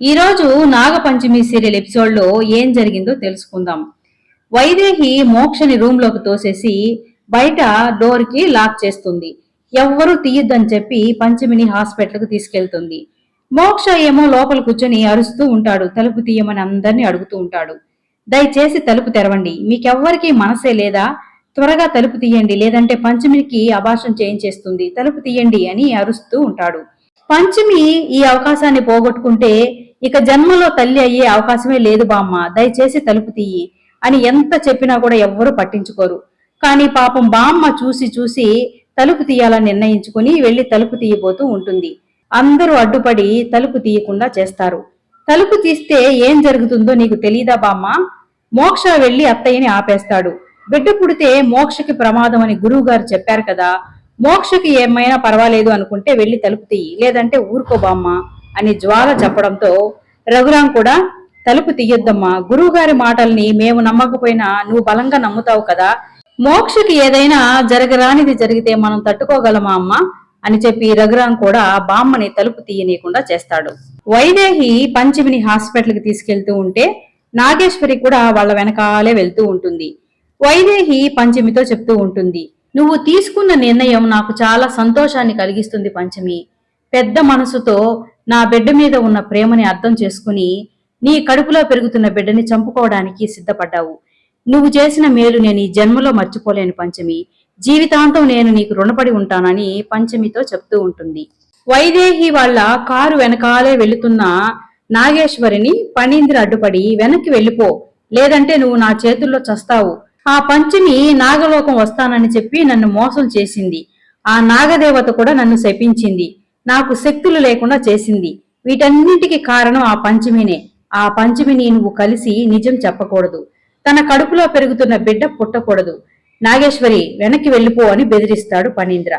ఈరోజు నాగపంచమి సీరియల్ ఎపిసోడ్లో ఏం జరిగిందో తెలుసుకుందాం. వైదేహి మోక్షని రూమ్లోకి తోసేసి బయట డోర్కి లాక్ చేస్తుంది. ఎవ్వరూ తీయొద్దని చెప్పి పంచమిని హాస్పిటల్కు తీసుకెళ్తుంది. మోక్ష ఏమో లోపల కూర్చొని అరుస్తూ ఉంటాడు. తలుపు తీయమని అందరినీ అడుగుతూ ఉంటాడు. దయచేసి తలుపు తెరవండి. మీకెవ్వరికి మనసే లేదా? త్వరగా తలుపు తీయండి. లేదంటే పంచమికి అభాషం చేయించేస్తుంది. తలుపు తీయండి అని అరుస్తూ ఉంటాడు. పంచమి ఈ అవకాశాన్ని పోగొట్టుకుంటే ఇక జన్మలో తల్లి అయ్యే అవకాశమే లేదు బామ్మ దయచేసి తలుపు తీయి అని ఎంత చెప్పినా కూడా ఎవ్వరూ పట్టించుకోరు. కానీ పాపం బామ్మ చూసి చూసి తలుపు తీయాలని నిర్ణయించుకుని వెళ్ళి తలుపు తీయబోతూ ఉంటుంది. అందరూ అడ్డుపడి తలుపు తీయకుండా చేస్తారు. తలుపు తీస్తే ఏం జరుగుతుందో నీకు తెలీదా బామ్మ? మోక్ష వెళ్ళి అత్తయ్యని ఆపేస్తాడు. బిడ్డ పుడితే మోక్షకి ప్రమాదం అని గురువు గారు చెప్పారు కదా మోక్షకి ఏమైనా పర్వాలేదు అనుకుంటే వెళ్ళి తలుపు తీయి. లేదంటే ఊరుకోబామ్మ అని జ్వాల చెప్పడంతో రఘురాం కూడా తలుపు తీయొద్దమ్మా. గురువు గారి మాటల్ని మేము నమ్మకపోయినా నువ్వు బలంగా నమ్ముతావు కదా. మోక్షకి ఏదైనా జరగరానిది జరిగితే మనం తట్టుకోగలమా అమ్మా? అని చెప్పి రఘురాం కూడా బామ్మని తలుపు తీయనీయకుండా చేస్తాడు. వైదేహి పంచమిని హాస్పిటల్కి తీసుకెళ్తూ ఉంటే నాగేశ్వరి కూడా వాళ్ళ వెనకాలే వెళ్తూ ఉంటుంది. వైదేహి పంచమితో చెప్తూ ఉంటుంది. నువ్వు తీసుకున్న నిర్ణయం నాకు చాలా సంతోషాన్ని కలిగిస్తుంది పంచమి. పెద్ద మనసుతో నా బిడ్డ మీద ఉన్న ప్రేమని అర్థం చేసుకుని నీ కడుపులో పెరుగుతున్న బిడ్డని చంపుకోవడానికి సిద్ధపడ్డావు. నువ్వు చేసిన మేలు నేను ఈ జన్మలో మర్చిపోలేను పంచమి. జీవితాంతం నేను నీకు రుణపడి ఉంటానని పంచమితో చెప్తూ ఉంటుంది. వైదేహి వాళ్ళ కారు వెనకాలే వెళుతున్న నాగేశ్వరిని పణీంద్ర అడ్డుపడి వెనక్కి వెళ్ళిపో. లేదంటే నువ్వు నా చేతుల్లో చస్తావు. ఆ పంచమి నాగలోకం వస్తానని చెప్పి నన్ను మోసం చేసింది. ఆ నాగదేవత కూడా నన్ను శపించింది. నాకు శక్తులు లేకుండా చేసింది. వీటన్నింటికి కారణం ఆ పంచమినే. ఆ పంచమిని నువ్వు కలిసి నిజం చెప్పకూడదు. తన కడుపులో పెరుగుతున్న బిడ్డ పుట్టకూడదు. నాగేశ్వరి వెనక్కి వెళ్ళిపో అని బెదిరిస్తాడు పనీంద్ర.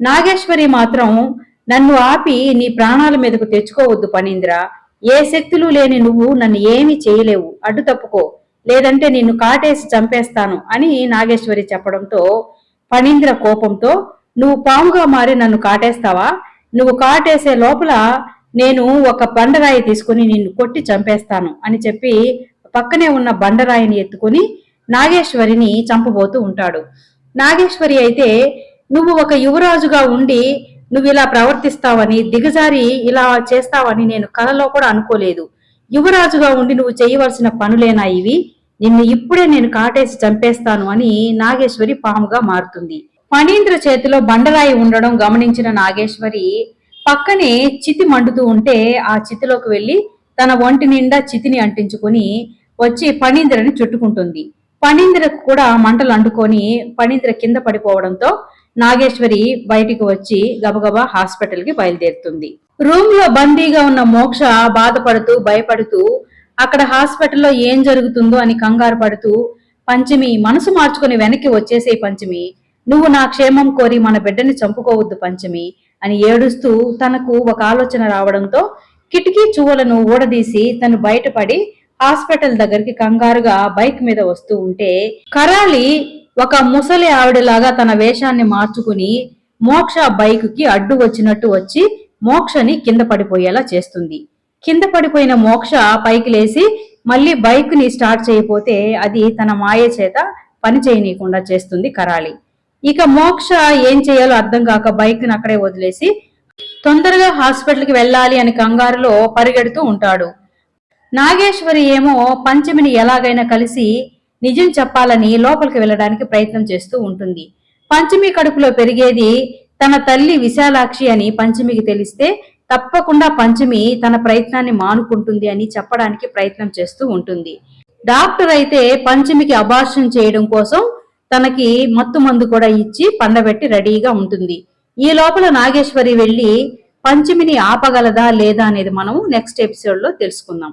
నాగేశ్వరి మాత్రం నన్ను ఆపి నీ ప్రాణాల మీదకు తెచ్చుకోవద్దు పనీంద్ర. ఏ శక్తులు లేని నువ్వు నన్ను ఏమీ చేయలేవు. అడ్డు తప్పుకో లేదంటే నిన్ను కాటేసి చంపేస్తాను అని నాగేశ్వరి చెప్పడంతో ఫణీంద్ర కోపంతో నువ్వు పాముగా మారి నన్ను కాటేస్తావా? నువ్వు కాటేసే లోపల నేను ఒక బండరాయి తీసుకుని నిన్ను కొట్టి చంపేస్తాను అని చెప్పి పక్కనే ఉన్న బండరాయిని ఎత్తుకుని నాగేశ్వరిని చంపబోతూ ఉంటాడు. నాగేశ్వరి అయితే నువ్వు ఒక యువరాజుగా ఉండి నువ్వు ఇలా ప్రవర్తిస్తావని దిగజారి ఇలా చేస్తావని నేను కలలో కూడా అనుకోలేదు. యువరాజుగా ఉండి నువ్వు చేయవలసిన పనులేనా ఇవి? నిన్ను ఇప్పుడే నేను కాటేసి చంపేస్తాను అని నాగేశ్వరి పాముగా మారుతుంది. ఫణీంద్ర చేతిలో బండరాయి ఉండడం గమనించిన నాగేశ్వరి పక్కనే చితి మండుతూ ఉంటే ఆ చితిలోకి వెళ్ళి తన ఒంటి నిండా చితిని అంటించుకుని వచ్చి ఫణీంద్రని చుట్టుకుంటుంది. ఫణీంద్రకు కూడా మంటలు అంటుకొని ఫణీంద్ర కింద పడిపోవడంతో నాగేశ్వరి బయటికి వచ్చి గబగబా హాస్పిటల్కి బయలుదేరుతుంది. రూమ్లో బందీగా ఉన్న మోక్ష బాధపడుతూ భయపడుతూ అక్కడ హాస్పిటల్లో ఏం జరుగుతుందో అని కంగారు పడుతూ పంచమి మనసు మార్చుకుని వెనక్కి వచ్చేసే పంచమి నువ్వు నా క్షేమం కోరి మన బిడ్డని చంపుకోవద్దు పంచమి అని ఏడుస్తూ తనకు ఒక ఆలోచన రావడంతో కిటికీ చువ్వలను ఊడదీసి తను బయటపడి హాస్పిటల్ దగ్గరికి కంగారుగా బైక్ మీద వస్తూ ఉంటే కరాలి ఒక ముసలి ఆవిడలాగా తన వేషాన్ని మార్చుకుని మోక్ష బైక్కి అడ్డు వచ్చినట్టు వచ్చి మోక్షని కింద పడిపోయేలా చేస్తుంది. కింద పడిపోయిన మోక్ష పైకి లేచి మళ్ళీ బైక్ని స్టార్ట్ చేయకపోతే అది తన మాయ చేత పని చేయనీయకుండా చేస్తుంది కరాళి. ఇక మోక్ష ఏం చేయాలో అర్థం కాక బైక్ని అక్కడే వదిలేసి తొందరగా హాస్పిటల్కి వెళ్ళాలి అని కంగారులో పరిగెడుతూ ఉంటాడు. నాగేశ్వరి ఏమో పంచమిని ఎలాగైనా కలిసి నిజం చెప్పాలని లోపలికి వెళ్ళడానికి ప్రయత్నం చేస్తూ ఉంటుంది. పంచమి కడుపులో పెరిగేది తన తల్లి విశాలాక్షి అని పంచమికి తెలిస్తే తప్పకుండా పంచమి తన ప్రయత్నాన్ని మానుకుంటుంది అని చెప్పడానికి ప్రయత్నం చేస్తూ ఉంటుంది. డాక్టర్ అయితే పంచమికి అబార్షన్ చేయడం కోసం తనకి మత్తు మందు కూడా ఇచ్చి పండబెట్టి రెడీగా ఉంటుంది. ఈ లోపల నాగేశ్వరి వెళ్ళి పంచమిని ఆపగలదా లేదా అనేది మనం నెక్స్ట్ ఎపిసోడ్లో తెలుసుకుందాం.